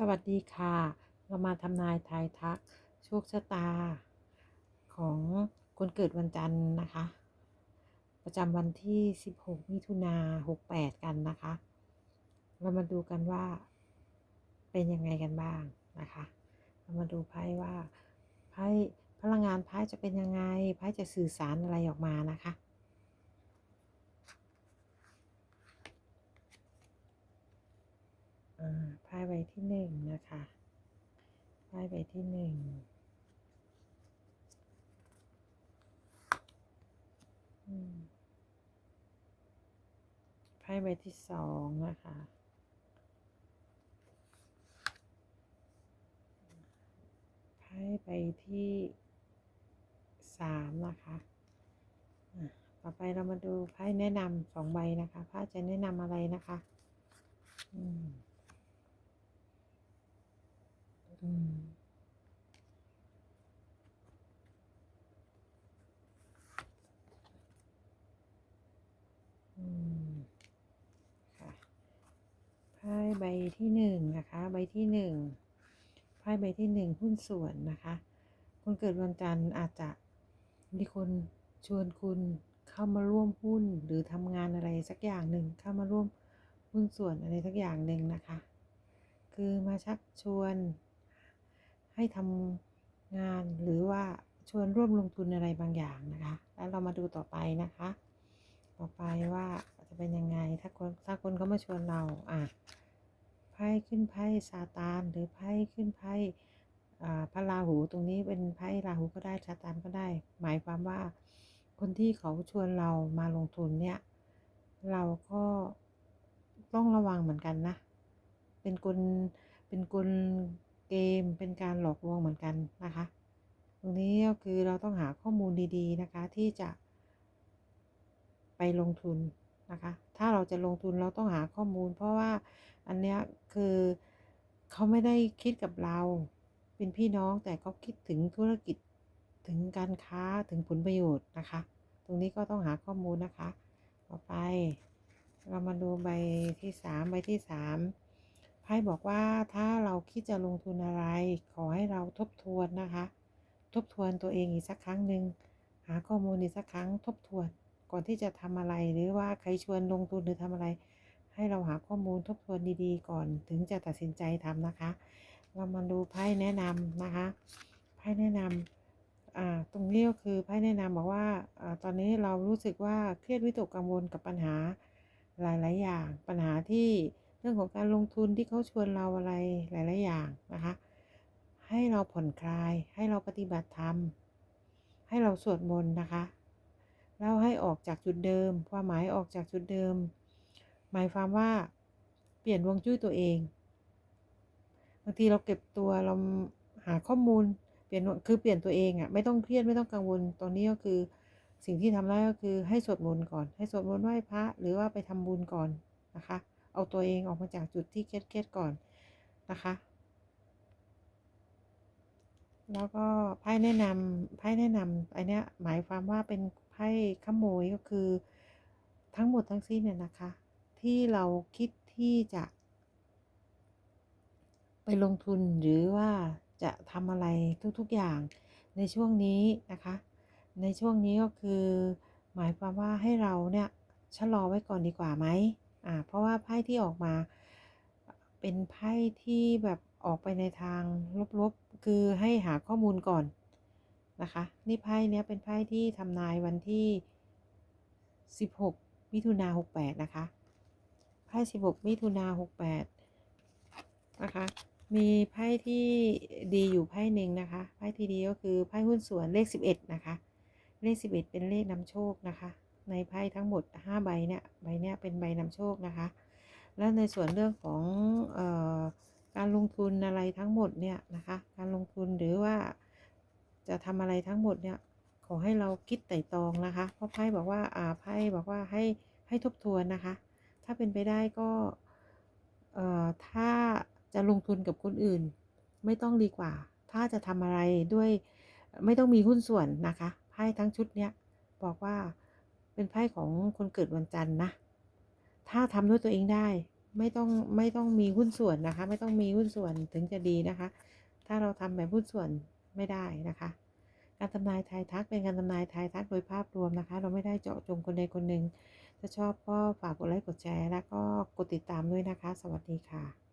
สวัสดีค่ะ เรามาทำนายทายทักโชคชะตา ของคนเกิดวันจันทร์นะคะ ประจำวันที่ 16 มิถุนา68 กันนะคะ เรามาดูกันว่า เป็นยังไงกันบ้างนะคะ เรามาดูไพ่ว่าไพ่พลังงานไพ่จะเป็นยังไงไพ่จะสื่อสารอะไรออกมานะคะไพ่ ที่หนึ่งนะคะไพ่ใบที่หนึ่งไพ่ใบที่สองนะคะไพ่ใบที่สามนะคะต่อไปเรามาดูไพ่แนะนำสองใบนะคะไพ่จะแนะนำอะไรนะคะ อืม อืม อืม ค่ะ ไพ่ใบที่หนึ่งนะคะ ใบที่หนึ่งไพ่ใบที่หนึ่งหุ้นส่วนนะคะ คนเกิดวันจันทร์อาจจะมีคนชวนคุณเข้ามาร่วมหุ้นหรือทำงานอะไรสักอย่างหนึ่งเข้ามาร่วมหุ้นส่วนอะไรสักอย่างหนึ่งนะคะ คือมาชักชวน ให้ทำงานหรือว่าชวนร่วมลงทุนอะไรบางอย่างนะคะ แล้วเรามาดูต่อไปนะคะ ต่อไปว่าจะเป็นยังไงถ้าคนถ้าคนเขามาชวนเราอะไพ่ขึ้นไพ่ซาตานหรือไพ่ขึ้นไพ่พระราหูตรงนี้เป็นไพ่ราหูก็ได้ซาตานก็ได้ หมายความว่าคนที่เขาชวนเรามาลงทุนเนี่ย เราก็ต้องระวังเหมือนกันนะ เป็นกลเป็นกล เกมเป็นการหลอกลวงเหมือนกันนะคะ ตรงนี้ก็คือเราต้องหาข้อมูลดีๆนะคะที่จะไปลงทุนนะคะ ถ้าเราจะลงทุนเราต้องหาข้อมูล เพราะว่าอันเนี้ยคือเขาไม่ได้คิดกับเรา เป็นพี่น้องแต่เขาคิดถึงธุรกิจถึงการค้าถึงผลประโยชน์นะคะ ตรงนี้ก็ต้องหาข้อมูลนะคะ ต่อไป เรามาดูใบที่สามใบที่สาม ไพ่บอกว่าถ้าเราคิดจะลงทุนอะไร ขอให้เราทบทวนนะคะ ทบทวนตัวเองอีกสักครั้งหนึ่งหาข้อมูลอีกสักครั้งทบทวน ก่อนที่จะทำอะไรหรือว่าใครชวนลงทุนหรือทำอะไร ให้เราหาข้อมูลทบทวนดีๆ ก่อนถึงจะตัดสินใจทำนะคะ เรามาดูไพ่แนะนำนะคะไพ่แนะนำอ่าตรงนี้ก็คือไพ่แนะนำบอกว่าอ่าตอนนี้เรารู้สึกว่าเครียดวิตกกังวลกับปัญหาหลาย ๆ อย่างปัญหาที่ เรื่องของการลงทุนที่เขาชวนเราอะไรหลายๆอย่างนะคะ ให้เราผ่อนคลาย ให้เราปฏิบัติธรรม ให้เราสวดมนต์นะคะแล้วให้ออกจากจุดเดิม ความหมายออกจากจุดเดิม หมายความว่าเปลี่ยนวงจุ้ยตัวเอง บางทีเราเก็บตัวเราหาข้อมูลเปลี่ยนคือเปลี่ยนตัวเองอะ่ะไม่ต้องเครียดไม่ต้องกังวลตอนนี้ก็คือสิ่งที่ทำได้ก็คือให้สวดมนต์ก่อน ให้สวดมนต์ไหว้พระหรือว่าไปทำบุญก่อนนะคะ เอาตัวเองออกมาจากจุดที่เครียดๆก่อนนะคะ แล้วก็ไพ่แนะนำไพ่แนะนำอันเนี้ยหมายความว่าเป็นไพ่ขโมยก็คือทั้งหมดทั้งสิ้นเนี่ยนะคะ ที่เราคิดที่จะ ไปลงทุนหรือว่าจะทำอะไรทุกๆอย่างในช่วงนี้นะคะ ในช่วงนี้ก็คือ หมายความว่าให้เราเนี่ยชะลอไว้ก่อนดีกว่าไหม อ่าเพราะว่าไพ่ที่ออกมา เป็นไพ่ที่แบบออกไปในทางลบๆ คือให้หาข้อมูลก่อนนะคะ นี่ไพ่เนี้ยเป็นไพ่ที่ทำนายวันที่ 16 มิถุนา68 นะคะ ไพ่ 16 มิถุนา68 นะคะ มีไพ่ที่ดีอยู่ไพ่หนึ่งนะคะ ไพ่ที่ดีก็คือไพ่หุ้นส่วนเลข 11 นะคะ เลข 11 เป็นเลขนำโชคนะคะ ในไพ่ทั้งหมด 5 ใบเนี่ยใบเนี้ยเป็นใบนำโชคนะคะ แล้วในส่วนเรื่องของออการลงทุนอะไรทั้งหมดเนี่ยนะคะ การลงทุนหรือว่าจะทำอะไรทั้งหมดเนี่ยขอให้เราคิดไต่ตรองนะคะ เพราะไพ่บอกว่าอ่าไพ่บอกว่าให้ให้ทบทวนนะคะ ถ้าเป็นไปได้ก็เอ่อถ้าจะลงทุนกับคนอื่น ไม่ต้องดีกว่า ถ้าจะทำอะไรด้วยไม่ต้องมีหุ้นส่วนนะคะไพ่ทั้งชุดเนี้ยบอกว่า เป็นไพ่ของคนเกิดวันจันทร์นะ ถ้าทำด้วยตัวเองได้ ไม่ต้องไม่ต้องมีหุ้นส่วนนะคะ ไม่ต้องมีหุ้นส่วนถึงจะดีนะคะ ถ้าเราทำแบบหุ้นส่วนไม่ได้นะคะ การทำนายทายทักเป็นการทำนายทายทักโดยภาพรวมนะคะ เราไม่ได้เจาะจงคนใดคนหนึ่งถ้าชอบก็ฝากกดไลค์กดแชร์ แล้วก็กดติดตามด้วยนะคะ สวัสดีค่ะ